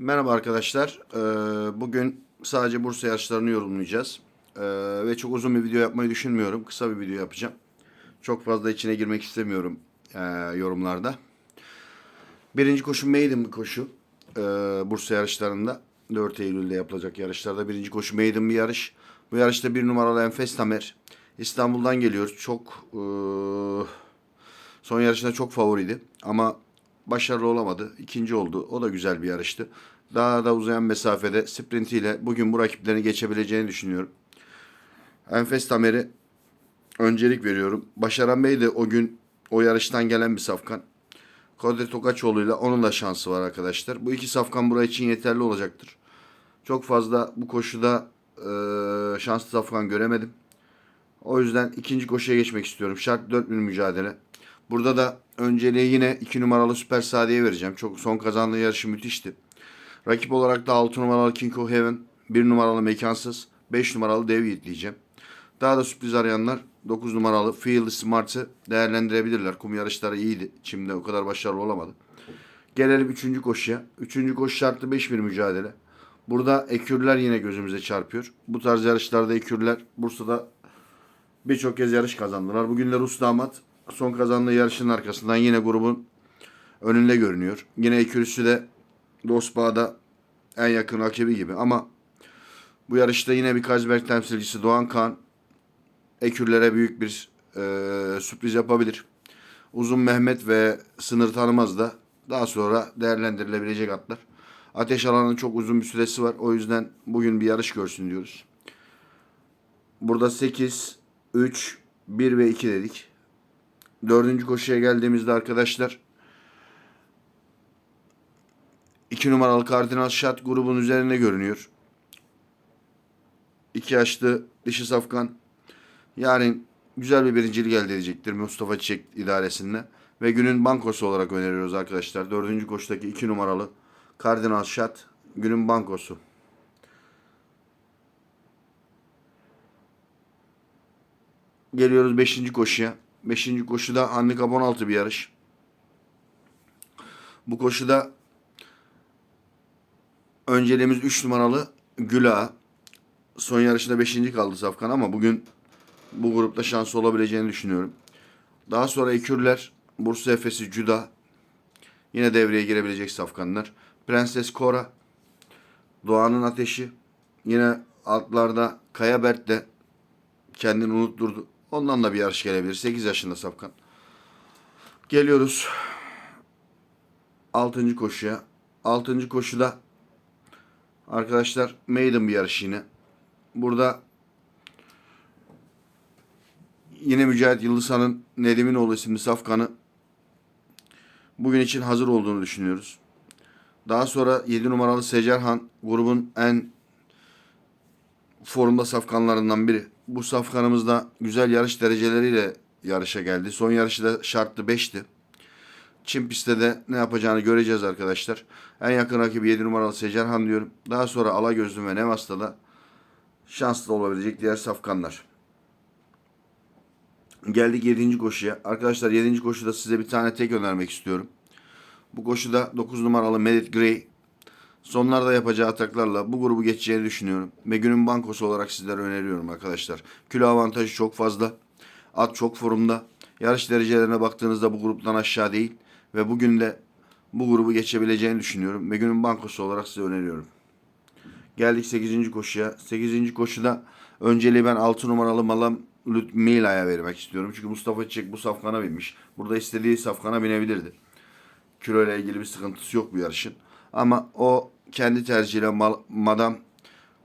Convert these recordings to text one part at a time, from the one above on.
Merhaba arkadaşlar. Ee, Bugün sadece Bursa yarışlarını yorumlayacağız. Ee, Ve çok uzun bir video yapmayı düşünmüyorum. Kısa bir video yapacağım. Çok fazla içine girmek istemiyorum ee, yorumlarda. Birinci koşu maiden bir koşu. Ee, Bursa yarışlarında. 4 Eylül'de yapılacak yarışlarda. Birinci koşu maiden bir yarış. Bu yarışta bir numaralı Enfes Tamer. İstanbul'dan geliyor. Çok ee, son yarışında çok favoriydi. Ama başarılı olamadı. İkinci oldu. O da güzel bir yarıştı. Daha da uzayan mesafede sprintiyle bugün bu rakiplerini geçebileceğini düşünüyorum. Enfes Tamer'i öncelik veriyorum. Başaran Bey de o gün o yarıştan gelen bir safkan. Kodri Tokaçoğlu'yla onun da şansı var arkadaşlar. Bu iki safkan buraya için yeterli olacaktır. Çok fazla bu koşuda e, şanslı safkan göremedim. O yüzden ikinci koşuya geçmek istiyorum. Şart 4000 mücadele. Burada da önceliği yine 2 numaralı Süper Sade'ye vereceğim. Çok son kazandığı yarışı müthişti. Rakip olarak da 6 numaralı King of Heaven, 1 numaralı Mekansız, 5 numaralı Dev Yiğit diyeceğim. Daha da sürpriz arayanlar 9 numaralı Field Smart'ı değerlendirebilirler. Kum yarışları iyiydi. Çim'de o kadar başarılı olamadı. Gelelim 3. koşuya. 3. koşu şartlı 5 bir mücadele. Burada ekürler yine gözümüze çarpıyor. Bu tarz yarışlarda ekürler Bursa'da birçok kez yarış kazandılar. Bugün de Rus damat son kazandığı yarışın arkasından yine grubun önünde görünüyor. Yine ekürüsü de Dostbağ'da en yakın rakibi gibi ama bu yarışta yine bir Kazberg temsilcisi Doğan Kan ekürlere büyük bir e, sürpriz yapabilir. Uzun Mehmet ve Sınır Tanımaz da daha sonra değerlendirilebilecek atlar. Ateş alanın çok uzun bir süresi var. O yüzden bugün bir yarış görsün diyoruz. Burada 8, 3, 1 ve 2 dedik. Dördüncü koşuya geldiğimizde arkadaşlar 2 numaralı Kardinal Şat grubun üzerinde görünüyor. 2 yaşlı dişi safkan yarın güzel bir birincilik elde edecektir Mustafa Çiçek idaresinde. Ve günün bankosu olarak öneriyoruz arkadaşlar. Dördüncü koşudaki 2 numaralı Kardinal Şat günün bankosu. Geliyoruz 5. koşuya. 5. koşuda handikap 16 bir yarış. Bu koşuda önceliğimiz 3 numaralı Güla. Son yarışında 5. kaldı Safkan ama bugün bu grupta şansı olabileceğini düşünüyorum. Daha sonra Ekürler, Bursa Efes'i Cüda. Yine devreye girebilecek safkanlar. Prenses Kora, Doğan'ın Ateşi. Yine altlarda Kaya Bert de kendini unutturdu. Ondan da bir yarış gelebilir. 8 yaşında Safkan. Geliyoruz 6. koşuya. 6. koşuda arkadaşlar maiden bir yarış yine. Burada yine Mücahit Yıldızhan'ın Nediminoğlu isimli Safkan'ı bugün için hazır olduğunu düşünüyoruz. Daha sonra 7 numaralı Secerhan grubun en formda safkanlarından biri. Bu safkanımız da güzel yarış dereceleriyle yarışa geldi. Son yarışı da şartlı 5'ti. Çin pistte de ne yapacağını göreceğiz arkadaşlar. En yakın rakibi 7 numaralı Secerhan diyorum. Daha sonra Alagözlü ve Nevas'ta da şanslı olabilecek diğer safkanlar. Geldik 7. koşuya. Arkadaşlar 7. koşuda size bir tane tek önermek istiyorum. Bu koşuda 9 numaralı Merit Gray sonlarda yapacağı ataklarla bu grubu geçeceğini düşünüyorum. Ve günün bankosu olarak sizlere öneriyorum arkadaşlar. Kilo avantajı çok fazla. At çok formda. Yarış derecelerine baktığınızda bu gruptan aşağı değil. Ve bugün de bu grubu geçebileceğini düşünüyorum. Ve günün bankosu olarak size öneriyorum. Geldik 8. koşuya. 8. koşuda önceliği ben 6 numaralı Malam Ludmila'ya vermek istiyorum. Çünkü Mustafa Çiçek bu safkana binmiş. Burada istediği safkana binebilirdi. Kilo ile ilgili bir sıkıntısı yok bu yarışın. Ama o kendi tercihiyle Madame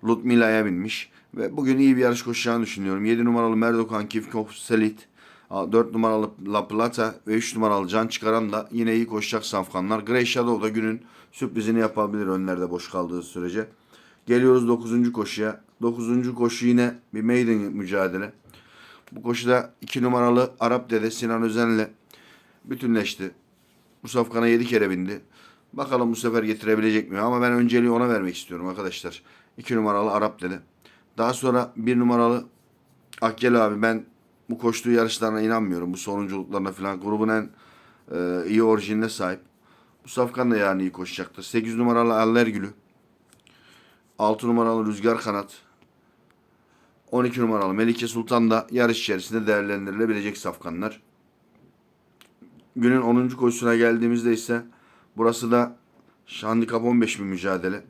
Ludmila'ya binmiş. Ve bugün iyi bir yarış koşacağını düşünüyorum. 7 numaralı Merdokan Kivkov Selit, 4 numaralı La Plata ve 3 numaralı Can Çıkaran da yine iyi koşacak safkanlar. Grey Shadow da günün sürprizini yapabilir önlerde boş kaldığı sürece. Geliyoruz 9. koşuya. 9. koşu yine bir maiden mücadele. Bu koşuda 2 numaralı Arap Dede Sinan Özen'le bütünleşti. Bu safkana 7 kere bindi. Bakalım bu sefer getirebilecek mi? Ama ben önceliği ona vermek istiyorum arkadaşlar. 2 numaralı Arap Dede. Daha sonra 1 numaralı Akgel abi ben bu koştuğu yarışlarına inanmıyorum. Bu sonunculuklarına falan grubun en e, iyi orijinine sahip. Bu safkan da yani iyi koşacaktır. 8 numaralı Allergülü. 6 numaralı Rüzgar Kanat. 12 numaralı Melike Sultan da yarış içerisinde değerlendirilebilecek safkanlar. Günün 10. koşusuna geldiğimizde ise burası da handikap 15 bir mücadele.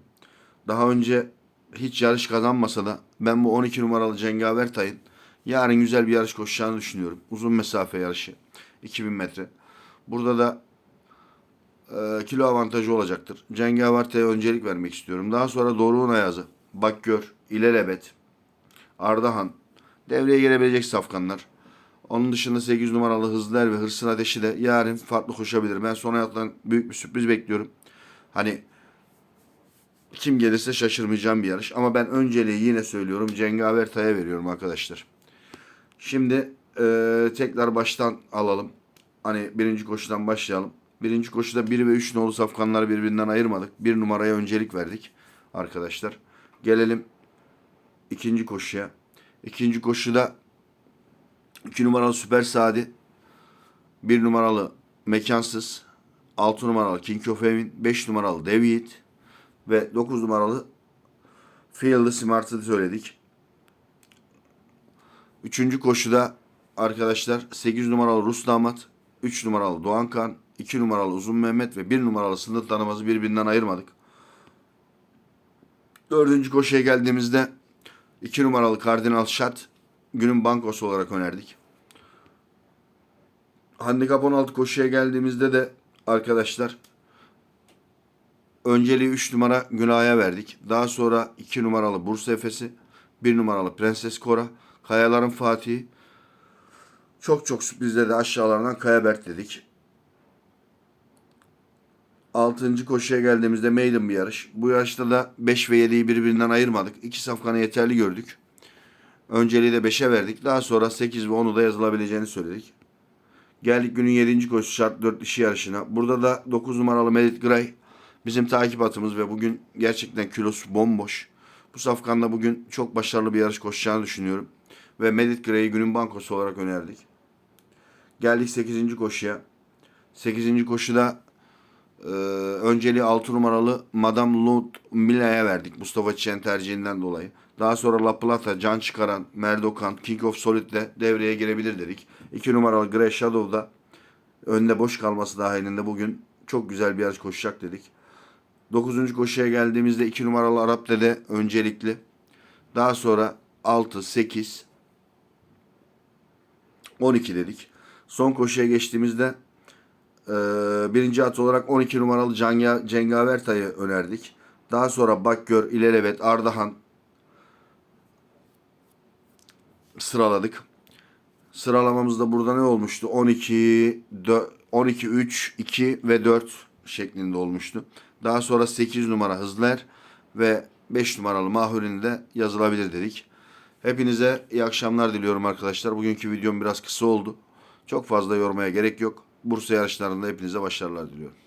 Daha önce hiç yarış kazanmasa da ben bu 12 numaralı Cengaver Tay'ın yarın güzel bir yarış koşacağını düşünüyorum. Uzun mesafe yarışı. 2000 metre. Burada da e, kilo avantajı olacaktır. Cengaver Tay'a öncelik vermek istiyorum. Daha sonra Doruk'un Ayazı, Bakgör, İlelebet, Ardahan devreye girebilecek safkanlar. Onun dışında 8 numaralı Hızlıer ve Hırsın Ateşi de yarın farklı koşabilir. Ben son hayattan büyük bir sürpriz bekliyorum. Hani kim gelirse şaşırmayacağım bir yarış. Ama ben önceliği yine söylüyorum. Cengaver Tay'a veriyorum arkadaşlar. Şimdi eee, tekrar baştan alalım. Hani birinci koşudan başlayalım. Birinci koşuda 1 ve 3 nolu safkanları birbirinden ayırmadık. Bir numaraya öncelik verdik arkadaşlar. Gelelim ikinci koşuya. İkinci koşuda 2 numaralı Süper Sadi, 1 numaralı Mekansız, 6 numaralı King of Heaven, 5 numaralı Dev Yiğit ve 9 numaralı Field'ı Smart'ı söyledik. Üçüncü koşuda arkadaşlar 8 numaralı Rus Damat, 3 numaralı Doğan Kan, 2 numaralı Uzun Mehmet ve 1 numaralı Sınır Tanımaz'ı birbirinden ayırmadık. Dördüncü koşuya geldiğimizde 2 numaralı Kardinal Şat günün bankosu olarak önerdik. Handikap 16 koşuya geldiğimizde de arkadaşlar önceliği 3 numara Günay'a verdik. Daha sonra 2 numaralı Bursa Efes'i, 1 numaralı Prenses Kora, Kayaların Fatih'i, çok çok sürprizle de aşağılardan Kaya Berk dedik. Altıncı koşuya geldiğimizde maiden bir yarış. Bu yarışta da 5 ve 7'yi birbirinden ayırmadık. İki safkanı yeterli gördük. Önceliği de 5'e verdik. Daha sonra 8 ve 10'u da yazılabileceğini söyledik. Geldik günün 7. koşusu şart 4 dişi yarışına. Burada da 9 numaralı Melit Gray bizim takip atımız ve bugün gerçekten kilosu bomboş. Bu safkanda bugün çok başarılı bir yarış koşacağını düşünüyorum. Ve Melit Gray'i günün bankosu olarak önerdik. Geldik 8. koşuya. 8. koşuda ee, önceliği 6 numaralı Madame Lud Mila'ya verdik Mustafa Çiçek'in tercihinden dolayı. Daha sonra La Plata, Can Çıkaran, Merdokan, King of Solid de devreye girebilir dedik. 2 numaralı Grey Shadow da önde boş kalması dahilinde bugün çok güzel bir yarış koşacak dedik. 9. koşuya geldiğimizde 2 numaralı Arap Dede öncelikli. Daha sonra 6, 8, 12 dedik. Son koşuya geçtiğimizde ee, birinci at olarak 12 numaralı Cengaver Tay'ı önerdik. Daha sonra Bakgör, İlelebet, Ardahan sıraladık. Sıralamamızda burada ne olmuştu? 12, 4, 12, 3, 2 ve 4 şeklinde olmuştu. Daha sonra 8 numara Hızler ve 5 numaralı Mahuri'ni de yazılabilir dedik. Hepinize iyi akşamlar diliyorum arkadaşlar. Bugünkü videom biraz kısa oldu. Çok fazla yormaya gerek yok. Bursa yarışlarında hepinize başarılar diliyorum.